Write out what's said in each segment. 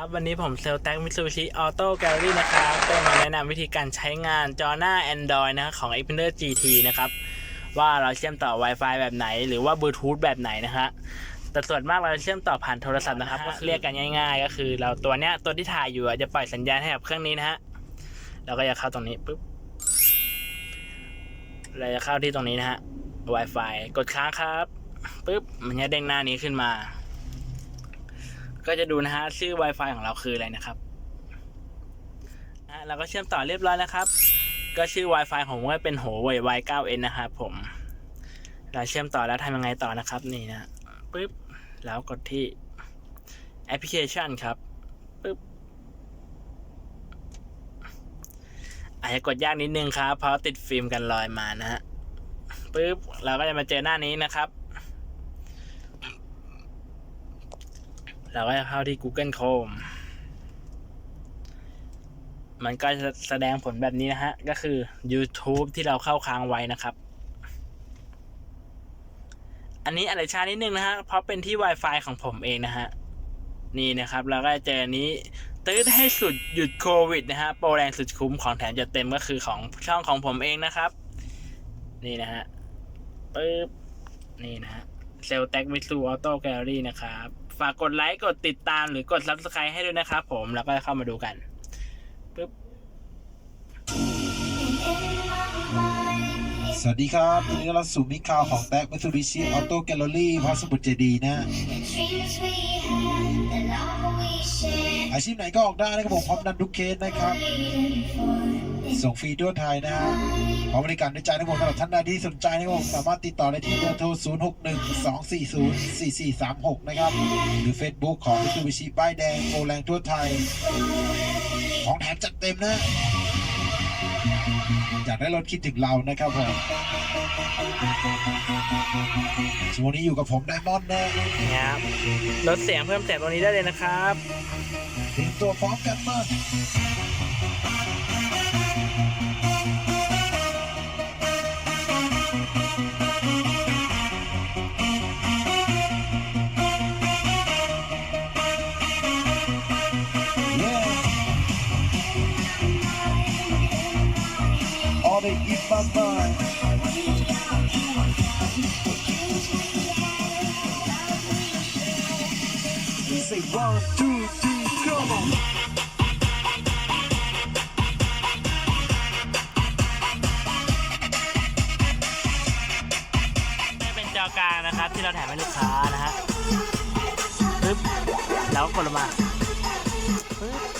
ครับวันนี้ผมเซลแท็กมิ t ซูชิออโต้แกลลี่นะครับก็มาแนะนำวิธีการใช้งานจอหน้า Android นะครับของ Xpander GT นะครับ ว่าเราเชื่อมต่อ Wi-Fi แบบไหน หรือว่าบลูทูธแบบไหนนะฮะแต่ส่วนมากเราจะเชื่อมต่อผ่านโทรศัพท์นะครับก็เรียกกันง่าย ๆ ก็คือเราตัวเนี้ยตัวที่ถ่ายอยู่อะจะปล่อยสัญญาณให้กับเครื่องนี้นะฮะเราก็จะเข้าตรงนี้ปุ๊บเราจะเข้าที่ตรงนี้นะฮะ Wi-Fi กดค้างครับปุ๊บมันจะเด้งหน้านี้ขึ้นมา ก็จะดูนะฮะชื่อ Wi-Fi ของเราคืออะไรนะครับนะฮะเราก็เชื่อมต่อเรียบร้อยนะครับ ก็ชื่อ Wi-Fi ของผมก็เป็น Huawei Y9N นะครับผม เราเชื่อมต่อแล้วทำยังไงต่อนะครับ นี่นะปึ๊บแล้วกดที่แอปพลิเคชันครับปึ๊บอาจจะกดยากนิดนึงครับ เพราะติดฟิล์มกันรอยมานะฮะปึ๊บเราก็จะมาเจอหน้านี้นะครับ เราก็เข้าที่ Google Chrome มันก็จะแสดงผลแบบนี้นะฮะ ก็คือ YouTube ที่เราเข้าค้างไว้นะครับ อันนี้อะไรช้านิดนึงนะฮะ เพราะเป็นที่ Wi-Fi ของผมเองนะฮะ นี่นะครับ เราก็จะเจอนี้ตื้อให้สุดหยุดโควิดนะฮะ โปรแรงสุดคุ้มของแถมจัดเต็มก็คือของช่องของผมเองนะครับ นี่นะฮะปึ๊บ นี่นะฮะเซลแท็กมิสูออโต้แกลลี่นะครับ ฝากกดไลค์กดติดตามหรือกด Subscribe ให้ด้วยนะครับผมแล้วก็เข้ามาดูกันปึ๊บสวัสดีครับวันนี้เราสู่มิคาวของแท็กมิซูบิชิออโต้แกลเลอรี่พระสมุทรเจดีนะ อาชีพไหนก็ออกได้นะครับผมพร้อมดันทุกเคสนะครับ ส่งฟรีทั่วไทยนะฮะ พร้อบริการด้วยใจนะครับผมสำหรับท่านใดที่สนใจนะครับผมสามารถติดต่อได้ที่เบอร์โทร 0 6 1 2 4 0 4 4 3 6 นะครับ หรือ Facebook ของมิซูบิชิป้ายแดงโปรแรงทั่วไทย ของแถมจัดเต็มนะ อยากได้รถคิดถึงเรานะครับผมช่วงนี้อยู่กับผมไดมอนด์นะนะครับลดเสียงเพิ่มเสียงตรงนี้ได้เลยนะครับเตรียมตัวพร้อมกันมา All the eat my mind We say one, two, three, come on. นี่เป็นจอกลางนะครับที่เราแถมให้ลูกค้านะฮะปึ๊บแล้วกดลงมาปึ๊บ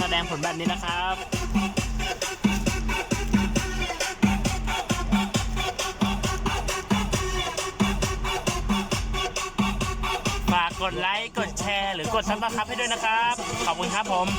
แสดงผลแบบนี้นะครับฝากกดไลค์ กดแชร์ หรือกดซับสไครป์ให้ด้วยนะครับ ขอบคุณครับผม